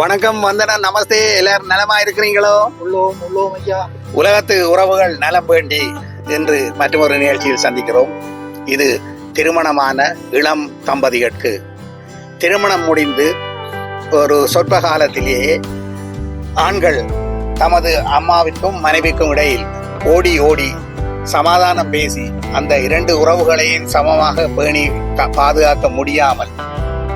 வணக்கம் வந்தனா நமஸ்தே. எல்லாரும் நலமா இருக்கிறீங்களோ உள்ளோம் உள்ளோம் ஐயா. உலகத்து உறவுகள் நலம் வேண்டி என்று மற்றொரு நிகழ்ச்சியில் சந்திக்கிறோம். இது திருமணமான இளம் தம்பதிகளுக்கு. திருமணம் முடிந்து ஒரு சொற்ப காலத்திலேயே ஆண்கள் தமது அம்மாவிற்கும் மனைவிக்கும் இடையில் ஓடி ஓடி சமாதானம் பேசி அந்த இரண்டு உறவுகளையும் சமமாக பேணி பாதுகாக்க முடியாமல்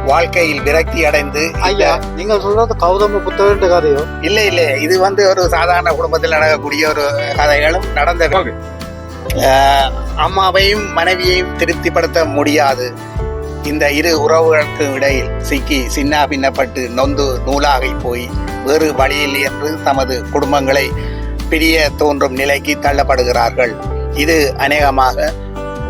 வாழ்க்கையில் விரக்தி அடைந்து ஐயா நீங்கள் சொல்றது கௌதம புத்தகன்ற கதையோ? இல்ல இல்ல. இது வந்து ஒரு சாதாரண குடும்பத்தில் நடக்கக்கூடிய ஒரு கதைகளும் நடந்தது ஆஹ் அம்மாவையும் மனைவியையும் திருப்திப்படுத்த முடியாது. இந்த இரு உறவுகளுக்கு இடையில் சிக்கி சின்ன பின்னப்பட்டு நொந்து நூலாகி போய் வேறு வழியில் என்று தமது குடும்பங்களை பிரிய தோன்றும் நிலைக்கு தள்ளப்படுகிறார்கள். இது அநேகமாக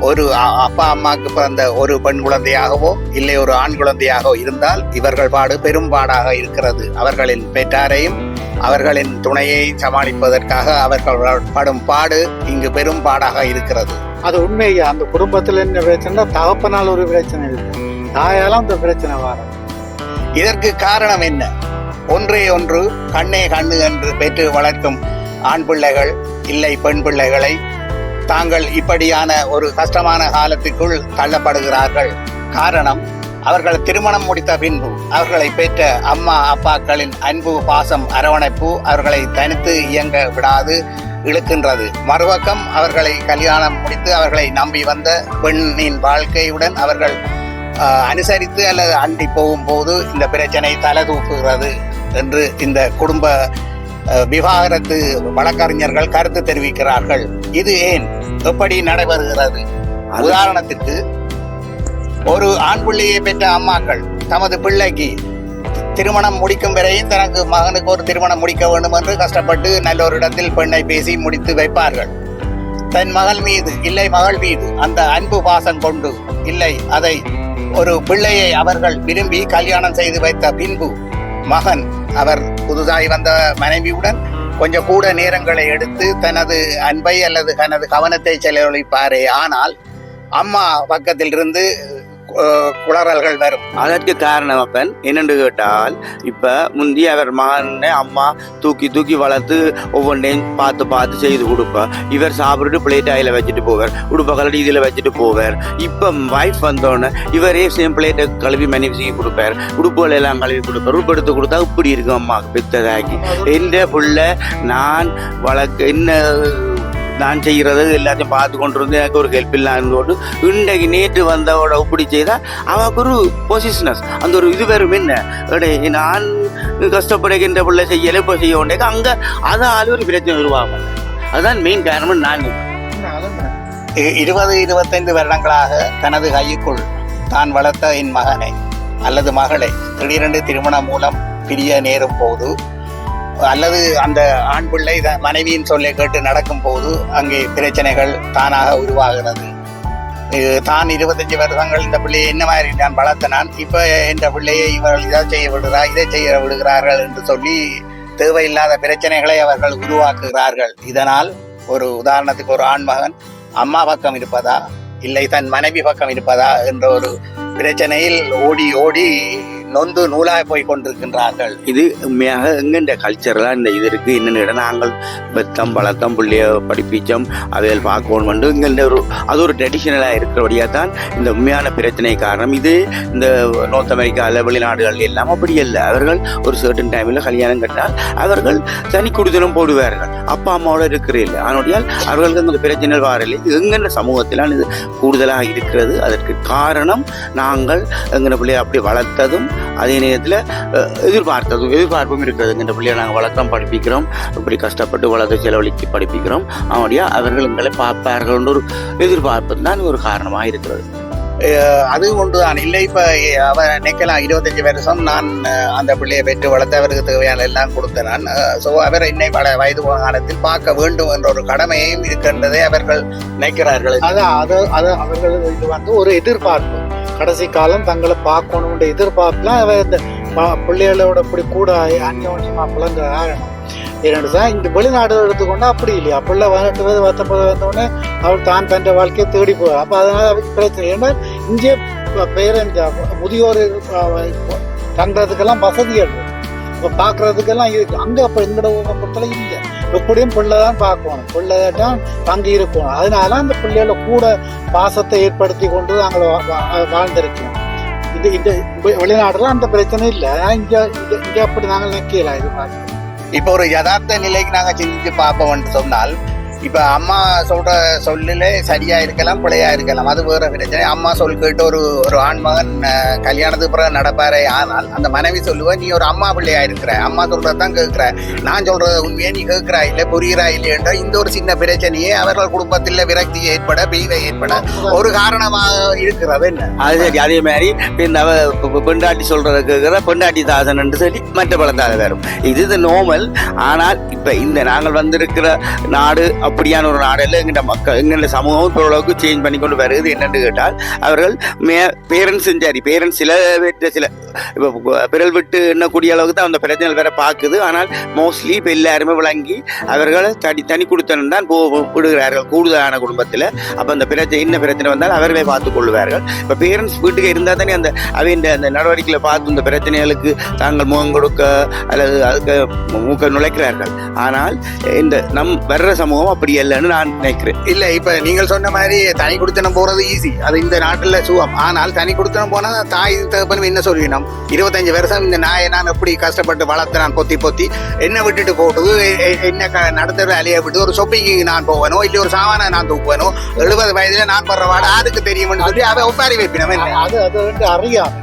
ஒரு அப்பா அம்மாவுக்கு பிறந்த ஒரு பெண் குழந்தையாகவோ இல்லை ஒரு ஆண் குழந்தையாகவோ இருந்தால் இவர்கள் பாடு பெரும்பாடாக இருக்கிறது. அவர்களின் பெற்றாரையும் அவர்களின் துணையை சமாளிப்பதற்காக அவர்கள் படும் பாடு இங்கு பெரும்பாடாக இருக்கிறது. அது உண்மை ஐயா அந்த குடும்பத்துல என்ன பிரச்சனை தகப்பனால் ஒரு பிரச்சனை இருக்கு. தாயால அந்த பிரச்சனை வர இதற்கு காரணம் என்ன? ஒன்றே ஒன்று கண்ணே கண்ணு என்று பெற்று வளர்க்கும் ஆண் பிள்ளைகள் இல்லை பெண் பிள்ளைகளை தாங்கள் இப்படியான ஒரு கஷ்டமான காலத்துக்குள் தள்ளப்படுகிறார்கள். காரணம் அவர்கள் திருமணம் முடித்த பின்பு அவர்களை பெற்ற அம்மா அப்பாக்களின் அன்பு பாசம் அரவணைப்பு அவர்களை தனித்து இயங்க விடாது இழுக்கின்றது. மறுபக்கம் அவர்களை கல்யாணம் முடித்து அவர்களை நம்பி வந்த பெண்ணின் வாழ்க்கையுடன் அவர்கள் அனுசரித்து அல்லது அண்டி போகும்போது இந்த பிரச்சனை தலை தூக்குகிறது என்று இந்த குடும்ப விவாகரத்து வழக்கறிஞர்கள் கருத்து தெரிவிக்கிறார்கள். இது ஏன்? எப்படி நடைபெறுகிறது? உதாரணத்திற்கு ஒரு ஆண் பிள்ளையை பெற்ற அம்மாக்கள் தமது பிள்ளைக்கு திருமணம் முடிக்கும் வரையும் தனக்கு மகனுக்கு ஒரு திருமணம் முடிக்க வேண்டும் என்று கஷ்டப்பட்டு நல்ல ஒரு இடத்தில் பெண்ணை பேசி முடித்து வைப்பார்கள். தன் மகள் மீது இல்லை மகள் மீது அந்த அன்பு பாசம் கொண்டு இல்லை அதை ஒரு பிள்ளையை அவர்கள் விரும்பி கல்யாணம் செய்து வைத்த பின்பு மகன் அவர் புதுதாய் வந்த மனைவியுடன் கொஞ்சம் கூட நேரங்களை எடுத்து தனது அன்பை அல்லது தனது கவனத்தை செலவழிப்பாரே. ஆனால் அம்மா பக்கத்தில் இருந்து குளறல்கள் வரும். அதற்கு காரணம் அப்பன் என்னென்று கேட்டால் இப்ப முந்தி அவர் மகனை அம்மா தூக்கி தூக்கி வளர்த்து ஒவ்வொன்றையும் பார்த்து பார்த்து செய்து கொடுப்பார் இவர் சாப்பிட்டுட்டு பிளேட் ஆயில வச்சுட்டு போவார் உடுப்ப கலடி இதில் வச்சுட்டு போவார். இப்ப வைஃப் வந்தோடனே இவரே சேம் பிளேட்டை கழுவி மனைவிக்கு கொடுப்பார். உடுப்புகள் எல்லாம் கழுவி கொடுப்பார். உடுப்பு எடுத்து கொடுத்தா இப்படி இருக்கும் அம்மாவுக்கு பெத்ததாக்கி. எந்த புள்ள நான் வளர்க்க என்ன நான் செய்கிறது எல்லாத்தையும் பார்த்து கொண்டு இருந்து எனக்கு ஒரு ஹெல்ப் இல்லாமல் போட்டு இன்றைக்கு நேற்று வந்தவோட இப்படி செய்தால் அவனுக்கு ஒரு பொசிஷனஸ் அந்த ஒரு இது வெறும் என்ன? நான் கஷ்டப்படுகின்ற பிள்ளை செய்யலை இப்போ செய்ய உண்டே அங்கே அதால ஒரு பிரச்சனை உருவாகும். அதுதான் மெயின் காரணம் நான் இருபது இருபத்தைந்து வருடங்களாக தனது கைக்குள் தான் வளர்த்த என் மகனை அல்லது மகளை திடீரென்று திருமணம் மூலம் பிரிய நேரும் போது அல்லது அந்த ஆண் பிள்ளை மனைவியின் சொல்லை கேட்டு நடக்கும் போது அங்கே பிரச்சனைகள் தானாக உருவாகிறது. இது தான் இருபத்தஞ்சு வருடங்கள் இந்த பிள்ளையை என்ன மாதிரி நான் வளர்த்த இப்போ இப்ப இந்த பிள்ளையை இவர்கள் இதை செய்ய விடுறா இதை செய்ய விடுகிறார்கள் என்று சொல்லி தேவையில்லாத பிரச்சனைகளை அவர்கள் உருவாக்குகிறார்கள். இதனால் ஒரு உதாரணத்துக்கு ஒரு ஆண்மகன் அம்மா பக்கம் இருப்பதா இல்லை தன் மனைவி பக்கம் இருப்பதா என்ற ஒரு பிரச்சனையில் ஓடி ஓடி நொந்து நூலாக போய் கொண்டிருக்கின்றார்கள். இது உண்மையாக எங்கெண்ட கல்ச்சரெலாம் இந்த இது இருக்குது என்னென்ன நாங்கள் பெத்தம் வளர்த்தம் பிள்ளைய படிப்பிச்சோம் அவையில் பார்க்கணும் வந்து இங்கே ஒரு அது ஒரு ட்ரெடிஷ்னலாக இருக்கிறபடியாக தான் இந்த உண்மையான பிரச்சனை காரணம். இது இந்த நார்த் அமெரிக்காவில் வெளிநாடுகள் எல்லாம் அப்படி இல்லை அவர்கள் ஒரு சர்டன் டைமில் கல்யாணம் கட்டினால் அவர்கள் தனி குடித்தனம் போடுவார்கள். அப்பா அம்மாவோட இருக்கிற இல்லை அதனுடையால் அவர்களுக்கு அந்த பிரச்சனைகள் வாரில்லை. இது எங்கென்ன சமூகத்திலாம் இது கூடுதலாக இருக்கிறது. அதற்கு காரணம் நாங்கள் எங்கள் பிள்ளையை அப்படி வளர்த்ததும் அதே நேரத்தில் எதிர்பார்த்ததும் எதிர்பார்ப்பும் இருக்கிறது இந்த பிள்ளையை நாங்கள் வளர்த்தம் படிப்பிக்கிறோம். இப்படி கஷ்டப்பட்டு வளர்த்து செலவழித்து படிப்பிக்கிறோம். அவனுடைய அவர்கள் எங்களை பார்ப்பார்கள் ஒரு எதிர்பார்ப்பு தான் ஒரு காரணமாக இருக்கிறது. அது அது ஒன்றுதான். இல்லை இப்போ அவர் நினைக்கலாம் இருபத்தஞ்சு வருஷம் நான் அந்த பிள்ளையை பெற்று வளர்த்து அவருக்கு தேவையான எல்லாம் கொடுத்தேன். நான் ஸோ அவர் என்னை வள வயது போன காலத்தில் பார்க்க வேண்டும் என்ற ஒரு கடமையும் இருக்கின்றதை அவர்கள் நினைக்கிறார்கள். அது அது அது அவர்கள் இது வந்து ஒரு எதிர்பார்ப்பு. கடைசி காலம் தங்களை பார்க்கணுன்ற எதிர்பார்ப்புலாம் அவ இந்த பிள்ளைகளோட இப்படி கூட அந்யோன்யமாக பிள்ளைங்க ஆகணும். என்னோட இந்த வெளிநாடு எடுத்துக்கொண்டா அப்படி இல்லையா? பிள்ளை பதினெட்டு வயது பத்தொன்பது வந்தோடனே அவள் தான் தன் வாழ்க்கையை தேடி போவா அப்போ அதனால் அவருக்கு பிரச்சனை. ஏன்னா இங்கே பெயர் இந்த முதியோர் தங்குறதுக்கெல்லாம் வசதிகள் இருக்கு. இப்போ பார்க்குறதுக்கெல்லாம் இருக்குது அங்கே அப்போ எங்களோட பொறுத்தல இல்லை. எப்படியும் பிள்ளை தான் பார்க்கணும். பிள்ளை தான் தங்கி இருக்கணும் அதனால அந்த பிள்ளைகள கூட பாசத்தை ஏற்படுத்தி கொண்டு நாங்கள் வா- வாழ்ந்திருக்கோம் இது இந்த வெ- வெளிநாடுல அந்த பிரச்சனை இல்லை. இங்க இங்க அப்படி நாங்கள் நிற்கலாம் இது பார்க்கணும் இப்போ ஒரு யதார்த்த நிலைக்கு நாங்கள் சிந்திச்சு பார்ப்போம்னு சொன்னால் இப்ப அம்மா சொல்ற சொல்லிலே சரியா இருக்கலாம் பிழையா இருக்கலாம். அது வேற பிரச்சனை. அம்மா சொல் கேட்டு ஒரு ஒரு ஆண்மகன் கல்யாணத்துக்கு பிறகு நடப்பாரு. ஆனால் அந்த மனைவி சொல்லுவ நீ ஒரு அம்மா பிள்ளையா இருக்கிற? அம்மா சொல்றதான் கேட்கிற. நான் சொல்றது உண்மையை? நீ கேட்கிறா இல்ல புரிகிறா இல்லையென்ற இந்த ஒரு சின்ன பிரச்சனையே அவர்கள் குடும்பத்தில் விரக்தி ஏற்பட பீவை ஏற்பட ஒரு காரணமாக இருக்கிறது. என்ன? அது சரி. அதே மாதிரி இப்ப அவ பெண்டாட்டி சொல்றத கேட்கிற. பெண்டாட்டி தாசன் என்று சொல்லி மற்ற பழத்தால வரும். இது நோமல் ஆனால் இப்ப இந்த நாங்கள் வந்திருக்கிற நாடு அப்படியான ஒரு நாடல்ல இல்லை. எங்கிட்ட மக்கள் எங்களோட சமூகம் இப்போ ஓரளவுக்கு சேஞ்ச் பண்ணி கொண்டு வருது என்னென்னு கேட்டால் அவர்கள் மே பேரண்ட்ஸும் சரி பேரண்ட்ஸ் சில வீட்டு சில இப்போ பிறல் விட்டு எண்ணக்கூடிய அளவுக்கு தான் அந்த பிரச்சனைகள் வேற பார்க்குது. ஆனால் மோஸ்ட்லி இப்போ எல்லாருமே விளங்கி அவர்கள் தனி தனி கொடுத்தனம் தான் போ விடுகிறார்கள் கூடுதலான குடும்பத்தில். அப்போ அந்த பிரச்சனை என்ன பிரச்சனை வந்தால் அவர்களே பார்த்து கொள்வார்கள். இப்போ பேரண்ட்ஸ் வீட்டுக்கு இருந்தால் தானே அந்த அவையின் அந்த நடவடிக்கைகளை பார்த்து இந்த பிரச்சனைகளுக்கு தாங்கள் முகம் கொடுக்க அல்லது அதுக்கு மூக்க நுழைக்கிறார்கள். ஆனால் இந்த நம் வர்ற சமூகம் அப்படி இல்லைன்னு நான் நினைக்கிறேன். இல்ல இப்ப நீங்கள் சொன்ன மாதிரி தனி குடித்தனம் போறது ஈஸி அது இந்த நாட்டுல சுகம். ஆனால் தனி குடித்தனம் போனா தாய் தகப்பனும் என்ன சொல்லினோம் இருபத்தஞ்சு வருஷம் இந்த நாயை நான் எப்படி கஷ்டப்பட்டு வளர்த்து நான் பொத்தி பொத்தி என்ன விட்டுட்டு போட்டு என்ன நடத்துற அலைய விட்டு ஒரு ஷாப்பிங்கு நான் போவனோ இல்ல ஒரு சாமானை நான் தூக்குவனோ எழுபது வயதுல நான் படுற வாட யாருக்கு தெரியும்னு சொல்லி அவ ஒப்பாரி வைப்பினம். அது அது வந்து அறியாமை.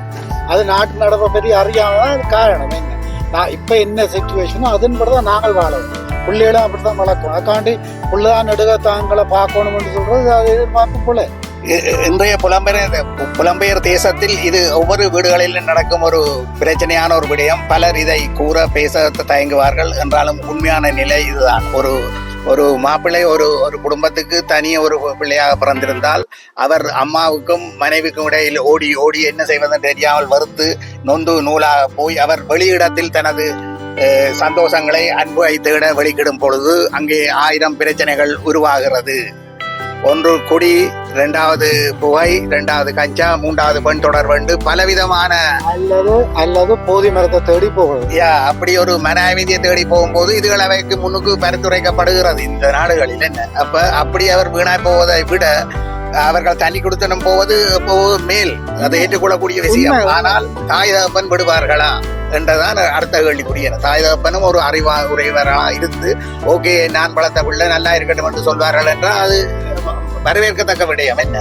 அது நாட்டு நடப்பை பற்றி அறியாம அது காரணம். என்ன? நான் இப்போ என்ன சுச்சுவேஷனோ அதன்படி தான் நாங்கள் வாழணும். பிள்ளைகளும் அப்படி தான் வளர்க்கணும் அதுக்காண்டி பிள்ளைதான் நெடுக தாங்களை பார்க்கணும்னு சொல்றது அது எதிர்பார்க்கும் போல. இன்றைய புலம்பெயர் புலம்பெயர் தேசத்தில் இது ஒவ்வொரு வீடுகளிலும் நடக்கும் ஒரு பிரச்சனையான ஒரு விடயம். பலர் இதை கூற பேச தயங்குவார்கள். என்றாலும் உண்மையான நிலை இதுதான். ஒரு ஒரு மாப்பிள்ளை ஒரு ஒரு குடும்பத்துக்கு தனிய ஒரு பிள்ளையாக பிறந்திருந்தால் அவர் அம்மாவுக்கும் மனைவிக்கும் இடையில் ஓடி ஓடி என்ன செய்வதென்று தெரியாமல் வறுத்து நொந்து நூலாக போய் அவர் வெளியிடத்தில் தனது சந்தோஷங்களை அன்பை தேட வெளிக்கிடும் பொழுது அங்கே ஆயிரம் பிரச்சனைகள் உருவாகிறது. ஒன்று குடி இரண்டாவது புகை இரண்டாவது கஞ்சா மூன்றாவது பெண் தொடர் வண்டு பலவிதமான அல்லது அல்லது போதி மரத்தை தேடி போகிறது. யா, அப்படி ஒரு மன அமைதியை தேடி போகும்போது இதுகள் அவைக்கு முன்னுக்கு பரிந்துரைக்கப்படுகிறது. இந்த நாடுகளில் என்ன? அப்ப அப்படி அவர் வீணாய் போவதை விட அவர்கள் தண்ணி கொடுத்தனும் போவது மேல். அதை ஏற்றுக்கொள்ளக்கூடிய விஷயம். ஆனால் தாய் தகப்பன் விடுவார்களா என்றதான் அடுத்த கேள்விக்குரியன தாய் தகப்பனும் ஒரு அறிவா உடையவர்களா இருந்து ஓகே நான் வளர்த்த பிள்ளை நல்லா இருக்கட்டும் என்று சொல்வார்கள் என்றால் அது வரவேற்கத்தக்க விடயம். என்ன?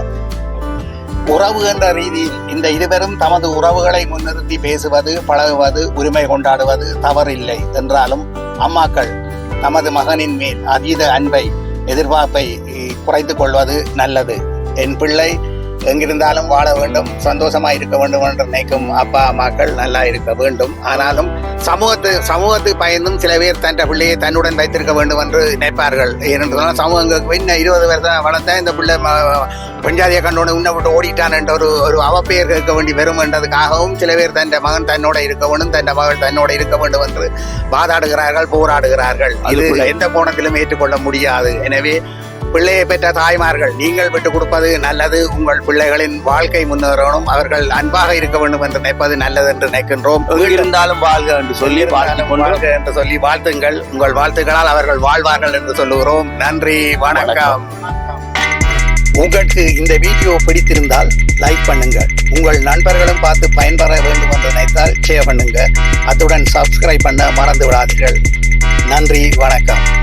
உறவு என்ற ரீதியில் இந்த இருவரும் தமது உறவுகளை முன்னிறுத்தி பேசுவது பழகுவது உரிமை கொண்டாடுவது தவறில்லை என்றாலும் அம்மாக்கள் தமது மகனின் மேல் அதீத அன்பை எதிர்பார்ப்பை இ, குறைத்துக் கொள்வது நல்லது. என் பிள்ளை எங்கிருந்தாலும் வாழ வேண்டும் சந்தோஷமா இருக்க வேண்டும் என்று நினைக்கும் அப்பா அம்மாக்கள் நல்லா இருக்க வேண்டும். ஆனாலும் சமூகத்து சமூகத்து பயந்தும் சில பேர் தன் பிள்ளையை தன்னுடன் வைத்திருக்க வேண்டும் என்று நினைப்பார்கள். ஏனென்றால் சமூகங்களுக்கு இன்னும் இருபது வருஷம் வளர்த்தா இந்த பிள்ளை பெஞ்சாதியை கண்டோட உன்னை விட்டு ஓடிட்டான் என்ற ஒரு ஒரு அவப்பெயர் கேட்க வேண்டி வரும் என்றதுக்காகவும் சில பேர் தன் மகன் தன்னோட இருக்க வேண்டும் தன் மகள் தன்னோட இருக்க வேண்டும் என்று வாதாடுகிறார்கள் போராடுகிறார்கள். இது எந்த கோணத்திலும் ஏற்றுக்கொள்ள முடியாது. எனவே பிள்ளையை பெற்ற தாய்மார்கள் நீங்கள் விட்டுக் கொடுப்பது நல்லது. உங்கள் பிள்ளைகளின் வாழ்க்கை முன்னேறணும். அவர்கள் அன்பாக இருக்க வேண்டும் என்று நினைப்பது நல்லது என்று நினைக்கின்றோம். இருந்தாலும் வாழ்க என்று சொல்லி வாழ்க என்று சொல்லி வாழ்த்துங்கள். உங்கள் வாழ்த்துக்களால் அவர்கள் வாழ்வார்கள் என்று சொல்லுகிறோம். நன்றி வணக்கம். உங்களுக்கு இந்த வீடியோ பிடித்திருந்தால் லைக் பண்ணுங்க உங்கள் நண்பர்களும் பார்த்து பயன்பெற வேண்டும் என்று நினைத்தால் ஷேர் பண்ணுங்க அத்துடன் சப்ஸ்கிரைப் பண்ண மறந்து விடாதீர்கள் நன்றி வணக்கம்.